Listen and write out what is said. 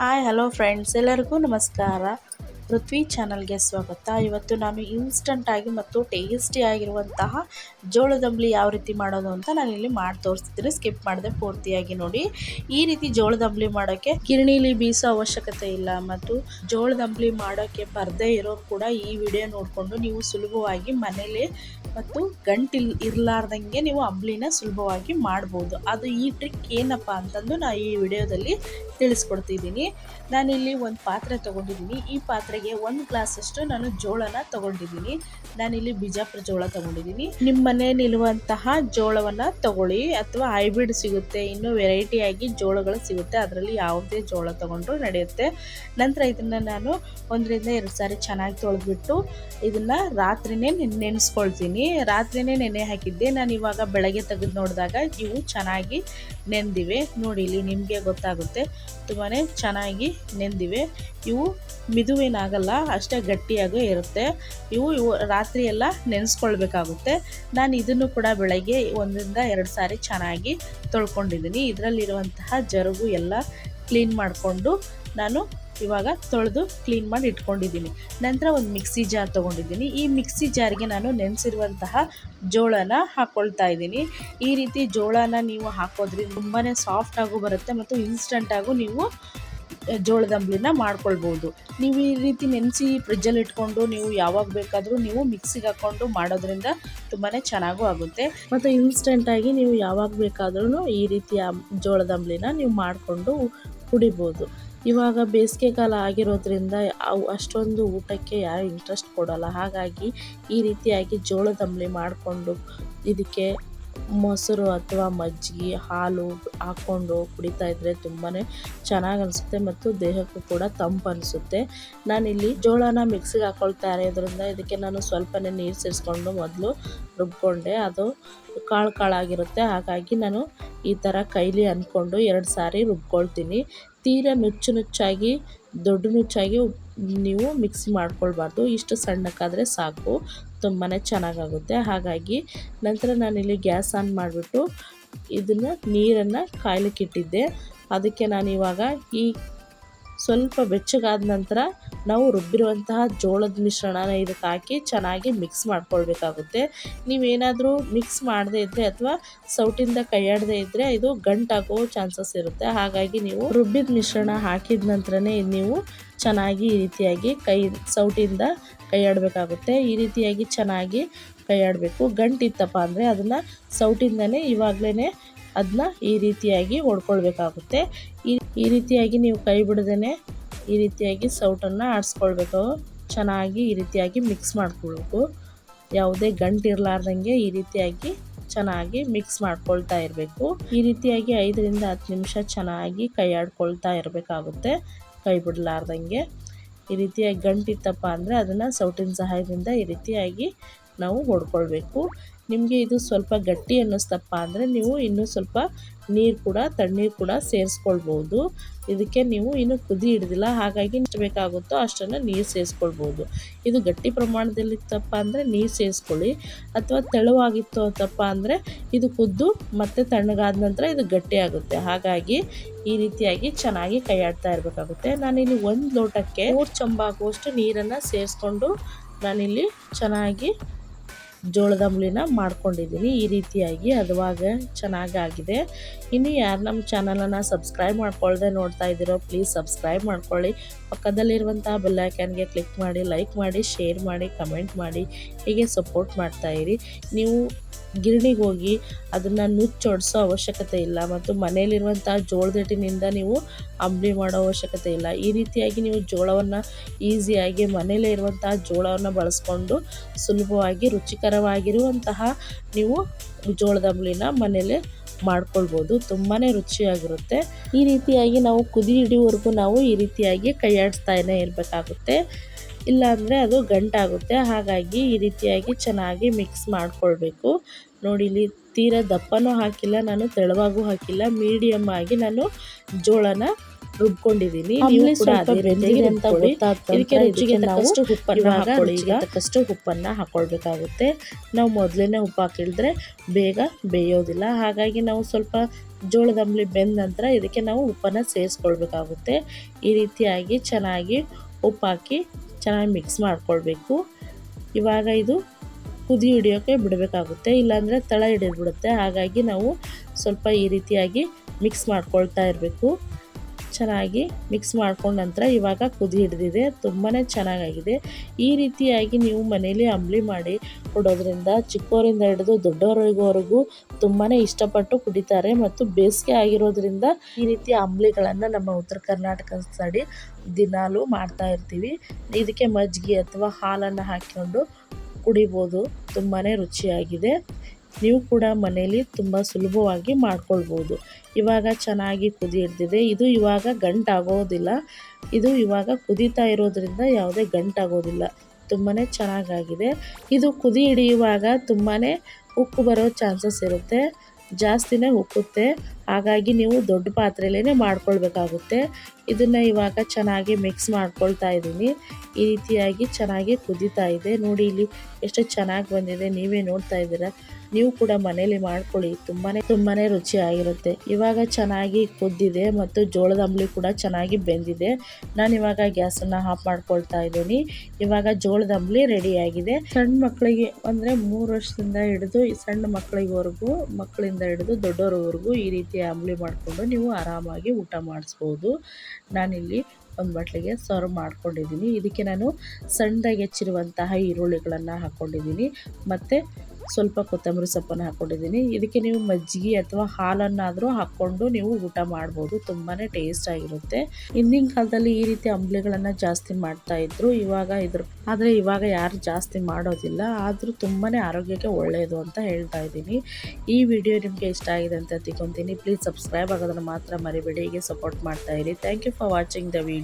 Hi hello friends ಎಲ್ಲರಿಗೂ ನಮಸ್ಕಾರ ಪೃಥ್ವಿ ಚಾನಲ್ಗೆ ಸ್ವಾಗತ. ಇವತ್ತು ನಾನು ಇನ್ಸ್ಟಂಟಾಗಿ ಮತ್ತು ಟೇಸ್ಟಿ ಆಗಿರುವಂತಹ ಜೋಳದಂಬ್ಲಿ ಯಾವ ರೀತಿ ಮಾಡೋದು ಅಂತ ನಾನು ಇಲ್ಲಿ ಮಾಡಿ ತೋರಿಸ್ತೀನಿ ಸ್ಕಿಪ್ ಮಾಡಿದೆ ಪೂರ್ತಿಯಾಗಿ ನೋಡಿ. ಈ ರೀತಿ ಜೋಳದಂಬ್ಲಿ ಮಾಡೋಕ್ಕೆ ಕಿರಣಿಲಿ ಬೀಸೋ ಅವಶ್ಯಕತೆ ಇಲ್ಲ ಮತ್ತು ಜೋಳದಂಬ್ಲಿ ಮಾಡೋಕ್ಕೆ ಬರದೇ ಇರೋರು ಕೂಡ ಈ ವಿಡಿಯೋ ನೋಡಿಕೊಂಡು ನೀವು ಸುಲಭವಾಗಿ ಮನೇಲಿ ಮತ್ತು ಗಂಟಿಲ್ ಇರಲಾರ್ದಂಗೆ ನೀವು ಅಂಬ್ಲಿನ ಸುಲಭವಾಗಿ ಮಾಡ್ಬೋದು. ಅದು ಈ ಟ್ರಿಕ್ ಏನಪ್ಪ ಅಂತಂದು ನಾನು ಈ ವಿಡಿಯೋದಲ್ಲಿ ತಿಳಿಸ್ಕೊಡ್ತಿದ್ದೀನಿ. ನಾನಿಲ್ಲಿ ಒಂದು ಪಾತ್ರೆ ತೊಗೊಂಡಿದ್ದೀನಿ. ಈ ಪಾತ್ರೆಗೆ ಒಂದು ಗ್ಲಾಸಷ್ಟು ನಾನು ಜೋಳನ ತೊಗೊಂಡಿದ್ದೀನಿ. ನಾನಿಲ್ಲಿ ಬಿಜಾಪುರ ಜೋಳ ತೊಗೊಂಡಿದ್ದೀನಿ. ನಿಮ್ಮ ಮನೆಯಲ್ಲಿರುವಂತಹ ಜೋಳವನ್ನು ತಗೊಳ್ಳಿ. ಅಥವಾ ಹೈಬ್ರಿಡ್ ಸಿಗುತ್ತೆ. ಇನ್ನೂ ವೆರೈಟಿಯಾಗಿ ಜೋಳಗಳು ಸಿಗುತ್ತೆ. ಅದರಲ್ಲಿ ಯಾವುದೇ ಜೋಳ ತೊಗೊಂಡ್ರು ನಡೆಯುತ್ತೆ. ನಂತರ ಇದನ್ನು ನಾನು ಒಂದರಿಂದ ಎರಡು ಸಾರಿ ಚೆನ್ನಾಗಿ ತೊಳೆದ್ಬಿಟ್ಟು ಇದನ್ನು ರಾತ್ರಿನೇ ನೆನೆಸ್ಕೊಳ್ತೀನಿ. ರಾತ್ರಿನೇ ನೆನೆ ಹಾಕಿದ್ದೆ. ನಾನು ಇವಾಗ ಬೆಳಗ್ಗೆ ತೆಗೆದು ನೋಡಿದಾಗ ಇವು ಚೆನ್ನಾಗಿ ನೆಂದಿವೆ. ನೋಡಿ ಇಲ್ಲಿ ನಿಮಗೆ ಗೊತ್ತಾಗುತ್ತೆ. ತುಂಬಾ ಚೆನ್ನಾಗಿ ನೆಂದಿವೆ. ಇವು ಮಿದುವೇನಾಗಲ್ಲ ಅಷ್ಟೇ ಗಟ್ಟಿಯಾಗೂ ಇರುತ್ತೆ. ಇವು ಇವು ರಾತ್ರಿ ಎಲ್ಲ ನೆನೆಸ್ಕೊಳ್ಬೇಕಾಗುತ್ತೆ. ನಾನು ಇದನ್ನು ಕೂಡ ಬೆಳಗ್ಗೆ ಒಂದರಿಂದ ಎರಡು ಸಾರಿ ಚೆನ್ನಾಗಿ ತೊಳ್ಕೊಂಡಿದ್ದೀನಿ. ಇದರಲ್ಲಿರುವಂತಹ ಜರುಗು ಎಲ್ಲ ಕ್ಲೀನ್ ಮಾಡಿಕೊಂಡು ನಾನು ಇವಾಗ ತೊಳೆದು ಕ್ಲೀನ್ ಮಾಡಿ ಇಟ್ಕೊಂಡಿದ್ದೀನಿ. ನಂತರ ಒಂದು ಮಿಕ್ಸಿ ಜಾರ್ ತೊಗೊಂಡಿದ್ದೀನಿ. ಈ ಮಿಕ್ಸಿ ಜಾರ್ಗೆ ನಾನು ನೆನೆಸಿರುವಂತಹ ಜೋಳನ ಹಾಕ್ಕೊಳ್ತಾ ಇದ್ದೀನಿ. ಈ ರೀತಿ ಜೋಳನ ನೀವು ಹಾಕೋದ್ರಿಂದ ತುಂಬಾ ಸಾಫ್ಟಾಗೂ ಬರುತ್ತೆ ಮತ್ತು ಇನ್ಸ್ಟಂಟಾಗೂ ನೀವು ಜೋಳದಂಬ್ಲಿನ ಮಾಡ್ಕೊಳ್ಬೋದು. ನೀವು ಈ ರೀತಿ ನೆನೆಸಿ ಫ್ರಿಜ್ಜಲ್ಲಿ ಇಟ್ಕೊಂಡು ನೀವು ಯಾವಾಗ ಬೇಕಾದರೂ ನೀವು ಮಿಕ್ಸಿಗೆ ಹಾಕ್ಕೊಂಡು ಮಾಡೋದ್ರಿಂದ ತುಂಬಾ ಚೆನ್ನಾಗೂ ಆಗುತ್ತೆ. ಮತ್ತು ಇನ್ಸ್ಟೆಂಟಾಗಿ ನೀವು ಯಾವಾಗ ಬೇಕಾದ್ರೂ ಈ ರೀತಿಯ ಜೋಳದಂಬ್ಲಿನ ನೀವು ಮಾಡಿಕೊಂಡು ಕುಡಿಬೋದು. ಇವಾಗ ಬೇಸಿಗೆ ಕಾಲ ಆಗಿರೋದ್ರಿಂದ ಅಷ್ಟೊಂದು ಊಟಕ್ಕೆ ಯಾರು ಇಂಟ್ರೆಸ್ಟ್ ಕೊಡೋಲ್ಲ. ಹಾಗಾಗಿ ಈ ರೀತಿಯಾಗಿ ಜೋಳದಂಬ್ಲಿ ಮಾಡಿಕೊಂಡು ಇದಕ್ಕೆ ಮೊಸರು ಅಥವಾ ಮಜ್ಜಿಗೆ, ಹಾಲು ಹಾಕ್ಕೊಂಡು ಕುಡಿತಾ ಇದ್ರೆ ತುಂಬಾ ಚೆನ್ನಾಗಿ ಅನಿಸುತ್ತೆ ಮತ್ತು ದೇಹಕ್ಕೂ ಕೂಡ ತಂಪು ಅನಿಸುತ್ತೆ. ನಾನಿಲ್ಲಿ ಜೋಳನ ಮಿಕ್ಸಿಗೆ ಹಾಕೊಳ್ತಾ ಇರೋದ್ರಿಂದ ಇದಕ್ಕೆ ನಾನು ಸ್ವಲ್ಪನೇ ನೀರು ಸೇರಿಸ್ಕೊಂಡು ಮೊದಲು ರುಬ್ಕೊಂಡೆ. ಅದು ಕಾಳು ಕಾಳಾಗಿರುತ್ತೆ, ಹಾಗಾಗಿ ನಾನು ಈ ಥರ ಕೈಲಿ ಅಂದ್ಕೊಂಡು ಎರಡು ಸಾರಿ ರುಬ್ಕೊಳ್ತೀನಿ. ತೀರ ನುಚ್ಚು ನುಚ್ಚಾಗಿ ದೊಡ್ಡ ನುಚ್ಚಾಗಿ ನೀವು ಮಿಕ್ಸಿ ಮಾಡ್ಕೊಳ್ಬಾರ್ದು. ಇಷ್ಟು ಸಣ್ಣಕ್ಕಾದರೆ ಸಾಕು. ತುಂಬಾ ಚೆನ್ನಾಗಾಗುತ್ತೆ. ಹಾಗಾಗಿ ನಂತರ ನಾನಿಲ್ಲಿ ಗ್ಯಾಸ್ ಆನ್ ಮಾಡಿಬಿಟ್ಟು ಇದನ್ನು ನೀರನ್ನು ಕಾಯ್ಲಿಕ್ಕೆ ಇಟ್ಟಿದ್ದೆ ಅದಕ್ಕೆ ನಾನು ಇವಾಗ ಈ ಸ್ವಲ್ಪ ಬೆಚ್ಚಗಾದ ನಂತರ ನಾವು ರುಬ್ಬಿರುವಂತಹ ಜೋಳದ ಮಿಶ್ರಣನ ಇದಕ್ಕೆ ಹಾಕಿ ಚೆನ್ನಾಗಿ ಮಿಕ್ಸ್ ಮಾಡ್ಕೊಳ್ಬೇಕಾಗುತ್ತೆ. ನೀವೇನಾದರೂ ಮಿಕ್ಸ್ ಮಾಡದೇ ಇದ್ದರೆ ಅಥವಾ ಸೌಟಿಂದ ಕೈಯಾಡದೇ ಇದ್ದರೆ ಇದು ಗಂಟಾಗೋ ಚಾನ್ಸಸ್ ಇರುತ್ತೆ. ಹಾಗಾಗಿ ನೀವು ರುಬ್ಬಿದ ಮಿಶ್ರಣ ಹಾಕಿದ ನಂತರನೇ ನೀವು ಚೆನ್ನಾಗಿ ಈ ರೀತಿಯಾಗಿ ಕೈ, ಸೌಟಿಂದ ಕೈಯಾಡಬೇಕಾಗುತ್ತೆ. ಈ ರೀತಿಯಾಗಿ ಚೆನ್ನಾಗಿ ಕೈಯಾಡಬೇಕು. ಗಂಟಿತ್ತಪ್ಪ ಅಂದರೆ ಅದನ್ನು ಸೌಟಿಂದನೇ ಇವಾಗಲೇ ಅದನ್ನ ಈ ರೀತಿಯಾಗಿ ಹೊಡ್ಕೊಳ್ಬೇಕಾಗುತ್ತೆ. ಈ ಈ ರೀತಿಯಾಗಿ ನೀವು ಕೈ ಬಿಡದೇ ಈ ರೀತಿಯಾಗಿ ಸೌಟನ್ನು ಆಡಿಸ್ಕೊಳ್ಬೇಕು. ಚೆನ್ನಾಗಿ ಈ ರೀತಿಯಾಗಿ ಮಿಕ್ಸ್ ಮಾಡ್ಕೊಳ್ಬೇಕು. ಯಾವುದೇ ಗಂಟು ಇರಲಾರ್ದಂಗೆ ಈ ರೀತಿಯಾಗಿ ಚೆನ್ನಾಗಿ ಮಿಕ್ಸ್ ಮಾಡ್ಕೊಳ್ತಾ ಇರಬೇಕು. ಈ ರೀತಿಯಾಗಿ ಐದರಿಂದ ಹತ್ತು ನಿಮಿಷ ಚೆನ್ನಾಗಿ ಕೈ ಆಡ್ಕೊಳ್ತಾ ಇರಬೇಕಾಗುತ್ತೆ. ಕೈ ಬಿಡಲಾರ್ದಂಗೆ. ಈ ರೀತಿಯಾಗಿ ಗಂಟಿತ್ತಪ್ಪ ಅಂದರೆ ಅದನ್ನು ಸೌಟಿನ ಸಹಾಯದಿಂದ ಈ ರೀತಿಯಾಗಿ ನಾವು ಹೊಡ್ಕೊಳ್ಬೇಕು. ನಿಮಗೆ ಇದು ಸ್ವಲ್ಪ ಗಟ್ಟಿ ಅನ್ನಿಸ್ತಪ್ಪ ಅಂದರೆ ನೀವು ಇನ್ನೂ ಸ್ವಲ್ಪ ನೀರು ಕೂಡ, ತಣ್ಣೀರು ಕೂಡ ಸೇರಿಸ್ಕೊಳ್ಬೋದು. ಇದಕ್ಕೆ ನೀವು ಇನ್ನೂ ಕುದಿ ಹಿಡ್ದಿಲ್ಲ. ಹಾಗಾಗಿ ಎಷ್ಟು ಬೇಕಾಗುತ್ತೋ ಅಷ್ಟನ್ನು ನೀರು ಸೇರಿಸ್ಕೊಳ್ಬೋದು. ಇದು ಗಟ್ಟಿ ಪ್ರಮಾಣದಲ್ಲಿತ್ತಪ್ಪ ಅಂದರೆ ನೀರು ಸೇರಿಸ್ಕೊಳ್ಳಿ. ಅಥವಾ ತೆಳುವಾಗಿತ್ತು ಅಂತಪ್ಪ ಅಂದರೆ ಇದು ಕುದ್ದು ಮತ್ತೆ ತಣ್ಣಗಾದ ನಂತರ ಇದು ಗಟ್ಟಿ ಆಗುತ್ತೆ ಹಾಗಾಗಿ ಈ ರೀತಿಯಾಗಿ ಚೆನ್ನಾಗಿ ಕೈಯಾಡ್ತಾ ಇರಬೇಕಾಗುತ್ತೆ. ನಾನಿಲ್ಲಿ ಒಂದು ಲೋಟಕ್ಕೆ ಮೂರು ಚಂಬಾಗುವಷ್ಟು ನೀರನ್ನು ಸೇರಿಸ್ಕೊಂಡು ನಾನಿಲ್ಲಿ ಚೆನ್ನಾಗಿ ಜೋಳದ ಅಂಬ್ಲಿನ ಮಾಡ್ಕೊಂಡಿದ್ದೀನಿ. ಈ ರೀತಿಯಾಗಿ ಅದುವಾಗ ಚೆನ್ನಾಗಾಗಿದೆ. ಇನ್ನು ಯಾರು ನಮ್ಮ ಚಾನಲನ್ನು ಸಬ್ಸ್ಕ್ರೈಬ್ ಮಾಡ್ಕೊಳ್ಳದೆ ನೋಡ್ತಾ ಇದ್ದೀರೋ, ಪ್ಲೀಸ್ ಸಬ್ಸ್ಕ್ರೈಬ್ ಮಾಡ್ಕೊಳ್ಳಿ. ಪಕ್ಕದಲ್ಲಿರುವಂತಹ ಬೆಲ್ಲೈಕನ್ಗೆ ಕ್ಲಿಕ್ ಮಾಡಿ, ಲೈಕ್ ಮಾಡಿ, ಶೇರ್ ಮಾಡಿ, ಕಮೆಂಟ್ ಮಾಡಿ. ಹೀಗೆ ಸಪೋರ್ಟ್ ಮಾಡ್ತಾಯಿರಿ ನೀವು ಗಿರಣಿಗೆ ಹೋಗಿ ಅದನ್ನು ನುಚ್ಚೊಡಿಸೋ ಅವಶ್ಯಕತೆ ಇಲ್ಲ ಮತ್ತು ಮನೆಯಲ್ಲಿರುವಂಥ ಜೋಳದಟ್ಟಿನಿಂದ ನೀವು ಅಂಬಲಿ ಮಾಡೋ ಅವಶ್ಯಕತೆ ಇಲ್ಲ. ಈ ರೀತಿಯಾಗಿ ನೀವು ಜೋಳವನ್ನು ಈಸಿಯಾಗಿ ಮನೆಯಲ್ಲೇ ಇರುವಂತಹ ಜೋಳವನ್ನು ಬಳಸ್ಕೊಂಡು ಸುಲಭವಾಗಿ ರುಚಿಕರವಾಗಿರುವಂತಹ ನೀವು ಜೋಳದ ಅಂಬ್ಲಿನ ಮನೇಲೆ ಮಾಡ್ಕೊಳ್ಬೋದು. ತುಂಬಾ ರುಚಿಯಾಗಿರುತ್ತೆ. ಈ ರೀತಿಯಾಗಿ ನಾವು ಕುದಿ ಹಿಡಿಯೋವರೆಗೂ ನಾವು ಈ ರೀತಿಯಾಗಿ ಕೈಯಾಡಿಸ್ತಾನೇ ಇರಬೇಕಾಗುತ್ತೆ. ಇಲ್ಲಾಂದರೆ ಅದು ಗಂಟಾಗುತ್ತೆ. ಹಾಗಾಗಿ ಈ ರೀತಿಯಾಗಿ ಚೆನ್ನಾಗಿ ಮಿಕ್ಸ್ ಮಾಡಿಕೊಳ್ಬೇಕು. ನೋಡಿ, ಇಲ್ಲಿ ತೀರಾ ದಪ್ಪನೂ ಹಾಕಿಲ್ಲ, ನಾನು ತೆಳುವಾಗೂ ಹಾಕಿಲ್ಲ. ಮೀಡಿಯಮ್ ಆಗಿ ನಾನು ಜೋಳನ ರುಬ್ಕೊಂಡಿದ್ದೀನಿ ನೀವು ಕೂಡ ಅದೇ ರೀತಿಯಾಗಿ ಇದಕ್ಕೆ ರುಚಿಗೆ ತಕ್ಕಷ್ಟು ಉಪ್ಪನ್ನು ಹಾಕೊಳ್ಳಿ. ಈಗ ತಕ್ಕಷ್ಟು ಉಪ್ಪನ್ನು ಹಾಕೊಳ್ಬೇಕಾಗುತ್ತೆ. ನಾವು ಮೊದಲೇ ಉಪ್ಪು ಹಾಕಿಳಿದ್ರೆ ಬೇಗ ಬೇಯೋದಿಲ್ಲ. ಹಾಗಾಗಿ ನಾವು ಸ್ವಲ್ಪ ಜೋಳದ ಅಂಬ್ಲಿ ಬೆಂದ ನಂತರ ಇದಕ್ಕೆ ನಾವು ಉಪ್ಪನ್ನು ಸೇರಿಸ್ಕೊಳ್ಬೇಕಾಗುತ್ತೆ. ಈ ರೀತಿಯಾಗಿ ಚೆನ್ನಾಗಿ ಉಪ್ಪು ಹಾಕಿ ಚೆನ್ನಾಗಿ ಮಿಕ್ಸ್ ಮಾಡ್ಕೊಳ್ಬೇಕು. ಇವಾಗ ಇದು ಕುದಿ ಹಿಡಿಯೋಕ್ಕೆ ಬಿಡಬೇಕಾಗುತ್ತೆ. ಇಲ್ಲಾಂದರೆ ತಳ ಹಿಡಿದ್ಬಿಡುತ್ತೆ. ಹಾಗಾಗಿ ನಾವು ಸ್ವಲ್ಪ ಈ ರೀತಿಯಾಗಿ ಮಿಕ್ಸ್ ಮಾಡ್ಕೊಳ್ತಾ ಇರಬೇಕು. ಚೆನ್ನಾಗಿ ಮಿಕ್ಸ್ ಮಾಡ್ಕೊಂಡ ನಂತರ ಇವಾಗ ಕುದಿ ಹಿಡಿದಿದೆ. ತುಂಬಾ ಚೆನ್ನಾಗಾಗಿದೆ. ಈ ರೀತಿಯಾಗಿ ನೀವು ಮನೇಲಿ ಅಂಬ್ಲಿ ಮಾಡಿ ಕೊಡೋದ್ರಿಂದ ಚಿಕ್ಕವರಿಂದ ಹಿಡಿದು ದೊಡ್ಡವರಿಗೋವರೆಗೂ ತುಂಬಾ ಇಷ್ಟಪಟ್ಟು ಕುಡಿತಾರೆ ಮತ್ತು ಬೇಸಿಗೆ ಆಗಿರೋದ್ರಿಂದ ಈ ರೀತಿ ಅಂಬ್ಲಿಗಳನ್ನು ನಮ್ಮ ಉತ್ತರ ಕರ್ನಾಟಕ ಸೈಡಿ ದಿನಾಲೂ ಮಾಡ್ತಾ ಇರ್ತೀವಿ. ಇದಕ್ಕೆ ಮಜ್ಜಿಗೆ ಅಥವಾ ಹಾಲನ್ನು ಹಾಕಿಕೊಂಡು ಕುಡಿಬೋದು. ತುಂಬಾ ರುಚಿಯಾಗಿದೆ. ನೀವು ಕೂಡ ಮನೇಲಿ ತುಂಬ ಸುಲಭವಾಗಿ ಮಾಡ್ಕೊಳ್ಬೋದು. ಇವಾಗ ಚೆನ್ನಾಗಿ ಕುದಿ ಹಿಡ್ದಿದೆ ಇದು ಇವಾಗ ಗಂಟಾಗೋದಿಲ್ಲ. ಇದು ಇವಾಗ ಕುದೀತಾ ಇರೋದ್ರಿಂದ ಯಾವುದೇ ಗಂಟಾಗೋದಿಲ್ಲ. ತುಂಬಾ ಚೆನ್ನಾಗಾಗಿದೆ. ಇದು ಕುದಿ ಹಿಡಿಯುವಾಗ ತುಂಬಾ ಉಕ್ಕು ಬರೋ ಚಾನ್ಸಸ್ ಇರುತ್ತೆ. ಜಾಸ್ತಿನೇ ಉಕ್ಕುತ್ತೆ. ಹಾಗಾಗಿ ನೀವು ದೊಡ್ಡ ಪಾತ್ರೆಯಲ್ಲೇ ಮಾಡ್ಕೊಳ್ಬೇಕಾಗುತ್ತೆ. ಇದನ್ನು ಇವಾಗ ಚೆನ್ನಾಗಿ ಮಿಕ್ಸ್ ಮಾಡ್ಕೊಳ್ತಾ ಇದ್ದೀನಿ. ಈ ರೀತಿಯಾಗಿ ಚೆನ್ನಾಗಿ ಕುದೀತಾ ಇದೆ. ನೋಡಿ ಇಲ್ಲಿ ಎಷ್ಟು ಚೆನ್ನಾಗಿ ಬಂದಿದೆ. ನೀವೇ ನೋಡ್ತಾ ಇದ್ದೀರಾ. ನೀವು ಕೂಡ ಮನೇಲಿ ಮಾಡ್ಕೊಳ್ಳಿ. ತುಂಬಾ ತುಂಬಾ ರುಚಿಯಾಗಿರುತ್ತೆ. ಇವಾಗ ಚೆನ್ನಾಗಿ ಕುದ್ದಿದೆ ಮತ್ತು ಜೋಳದ ಅಂಬಲಿ ಕೂಡ ಚೆನ್ನಾಗಿ ಬೆಂದಿದೆ. ನಾನು ಇವಾಗ ಗ್ಯಾಸನ್ನು ಆಫ್ ಮಾಡ್ಕೊಳ್ತಾ ಇದ್ದೀನಿ. ಇವಾಗ ಜೋಳದ ಅಂಬಲಿ ರೆಡಿಯಾಗಿದೆ. ಸಣ್ಣ ಮಕ್ಕಳಿಗೆ ಅಂದರೆ ಮೂರು ವರ್ಷದಿಂದ ಹಿಡಿದು ಸಣ್ಣ ಮಕ್ಕಳಿವರೆಗೂ ಮಕ್ಕಳಿಂದ ಹಿಡಿದು ದೊಡ್ಡವರವರೆಗೂ ಈ ರೀತಿ ಅಂಬ್ಲಿ ಮಾಡಿಕೊಂಡು ನೀವು ಆರಾಮಾಗಿ ಊಟ ಮಾಡಿಸ್ಬೋದು. ನಾನಿಲ್ಲಿ ಒಂದು ಬಟ್ಲಿಗೆ ಸರ್ವ್ ಮಾಡ್ಕೊಂಡಿದ್ದೀನಿ. ಇದಕ್ಕೆ ನಾನು ಸಣ್ಣದಾಗಿ ಹೆಚ್ಚಿರುವಂತಹ ಈರುಳ್ಳಿಗಳನ್ನು ಹಾಕ್ಕೊಂಡಿದ್ದೀನಿ ಮತ್ತು ಸ್ವಲ್ಪ ಕೊತ್ತಂಬರಿ ಸೊಪ್ಪನ್ನು ಹಾಕ್ಕೊಂಡಿದ್ದೀನಿ ಇದಕ್ಕೆ ನೀವು ಮಜ್ಜಿಗೆ ಅಥವಾ ಹಾಲನ್ನಾದರೂ ಹಾಕ್ಕೊಂಡು ನೀವು ಊಟ ಮಾಡ್ಬೋದು. ತುಂಬಾ ಟೇಸ್ಟ್ ಆಗಿರುತ್ತೆ. ಹಿಂದಿನ ಕಾಲದಲ್ಲಿ ಈ ರೀತಿ ಅಂಬ್ಲಿಗಳನ್ನು ಜಾಸ್ತಿ ಮಾಡ್ತಾ ಇದ್ರು. ಇವಾಗ ಇದ್ರ ಆದರೆ ಇವಾಗ ಯಾರು ಜಾಸ್ತಿ ಮಾಡೋದಿಲ್ಲ. ಆದರೂ ತುಂಬಾ ಆರೋಗ್ಯಕ್ಕೆ ಒಳ್ಳೆಯದು ಅಂತ ಹೇಳ್ತಾ ಇದ್ದೀನಿ. ಈ ವಿಡಿಯೋ ನಿಮಗೆ ಇಷ್ಟ ಆಗಿದೆ ಅಂತ ತಿಳ್ಕೊತೀನಿ. ಪ್ಲೀಸ್ ಸಬ್ಸ್ಕ್ರೈಬ್ ಆಗೋದನ್ನು ಮಾತ್ರ ಮರಿಬೇಡಿ. ಹೀಗೆ ಸಪೋರ್ಟ್ ಮಾಡ್ತಾ ಇರಿ. Thank you for watching the video.